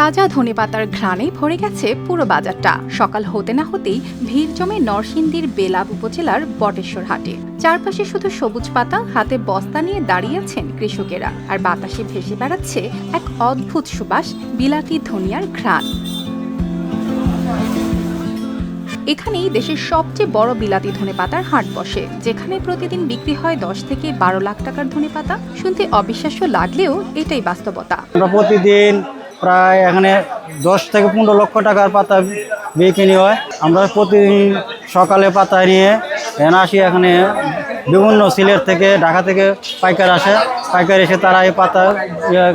তাজা ধনেপাতার ঘ্রাণে ভরে গেছে পুরো বাজারটা। সকাল হতে না হতেই ভিড় জমে নরসিংদীর বেলাব উপজেলার বটেশ্বর হাটে। চারপাশে শুধু সবুজ পাতা, হাতে বস্তা নিয়ে দাঁড়িয়ে আছেন কৃষকেরা। আর বাতাসে ভেসে বেড়াচ্ছে এক অদ্ভুত সুবাস, বিলাতি ধনিয়ার ঘ্রাণ। এখানেই দেশের সবচেয়ে বড় বিলাতি ধনেপাতার হাট বসে, যেখানে প্রতিদিন বিক্রি হয় দশ থেকে বারো লাখ টাকার ধনেপাতা শুনতে অবিশ্বাস্য লাগলেও এটাই বাস্তবতা। প্রতিদিন প্রায় এখানে দশ থেকে পনেরো লক্ষ টাকার পাতা বিক্রি হয়। আমরা প্রতিদিন সকালে পাতা নিয়ে এখানে আসি এখানে। বিভিন্ন সিলেট থেকে ঢাকা থেকে পাইকার আসে। পাইকার এসে তারা এই পাতা ইয়ে,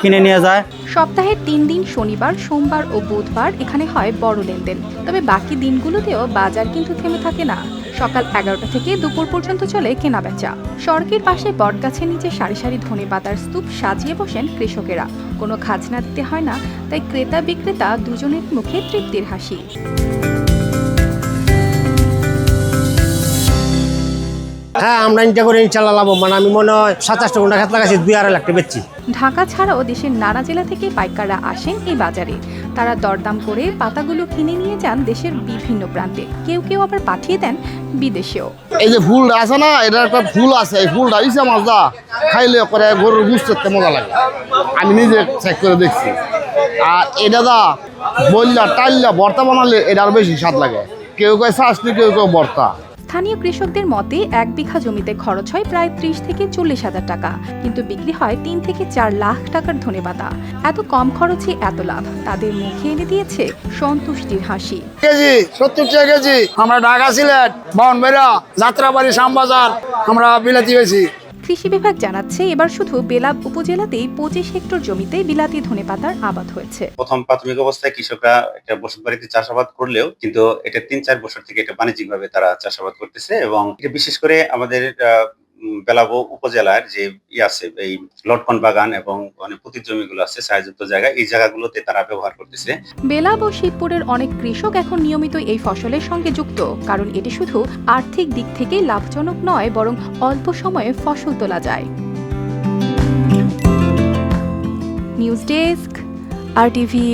কিনে নিয়ে যায়। সপ্তাহের তিন দিন শনিবার সোমবার ও বুধবার এখানে হয় বড় লেনদেন। তবে বাকি দিনগুলোতেও বাজার কিন্তু থেমে থাকে না। সকাল এগারোটা থেকে দুপুর পর্যন্ত চলে কেনা বেচা সড়কের পাশে বটগাছের নিচে সারি সারি ধনে পাতার স্তূপ সাজিয়ে বসেন কৃষকেরা। কোনো খাজনা দিতে হয় না, তাই ক্রেতা বিক্রেতা দুজনের মুখে তৃপ্তির হাসি। আমরা ইনটা করে ইনশাল্লাহ লাভবান আমি মনে হয় সাতাশটা ঘণ্টা খেত লাগাচ্ছি দুই আড়াই লাখ টাকা বেচছি। ঢাকা ছাড়াও দেশের নানা জেলা থেকে পাইকাররা আসেন এই বাজারে। তারা দরদাম করে পাতাগুলো কিনে নিয়ে যান দেশের বিভিন্ন প্রান্তে। কেউ কেউ আবার পাঠিয়ে দেন বিদেশেও। এই যে ফুলটা আছে না এটার একটা ফুল আছে। এই ফুলটা ইসে মজা খাইলে করে গরুর করতে মজা লাগে। আমি নিজে চেক করে দেখছি। আর এটা দা বললা টাইল্লা ভর্তা বানালে এটা আরও বেশি স্বাদ লাগে। কেউ কেউ শাস্তি কেউ কেউ ভর্তা স্থানীয় কৃষকদের মতে এক বিঘা জমিতে খরচ হয় প্রায় ত্রিশ থেকে চল্লিশ হাজার টাকা, কিন্তু বিক্রি হয় তিন থেকে চার লাখ টাকার ধনেপাতা এত কম খরচে এত লাভ, তাদের মুখে এনে দিয়েছে সন্তুষ্টির হাসি। সত্তর টাকা আমরা ঢাকা সিলেট যাত্রাবাড়ি, শ্যামবাজার, আমরা বিলাতি বেশি। কৃষি বিভাগ জানাচ্ছে, এবার শুধু বেলাব উপজেলাতেই পঁচিশ হেক্টর জমিতে বিলাতি ধনে পাতার আবাদ হয়েছে। প্রথম প্রাথমিক অবস্থায় কৃষকরা একটা বসত বাড়িতে চাষাবাদ করলেও কিন্তু এটা তিন চার বছর থেকে এটা বাণিজ্যিক ভাবে তারা চাষাবাদ করতেছে এবং বিশেষ করে আমাদের বেলাবো উপজেলার যে ই আছে, এই লটকন বাগান এবং অনেক পতির জমিগুলো আছে, ছায়াযুক্ত জায়গা, এই জায়গাগুলোতে তারা ব্যবহার করতেছে। বেলাবো শিবপুরের অনেক কৃষক এখন নিয়মিত এই ফসলের সঙ্গে যুক্ত, কারণ এটি শুধু আর্থিক দিক থেকে লাভজনক নয়, বরং অল্প সময়ে ফসল তোলা যায়। নিউজ ডেস্ক, আর টিভি।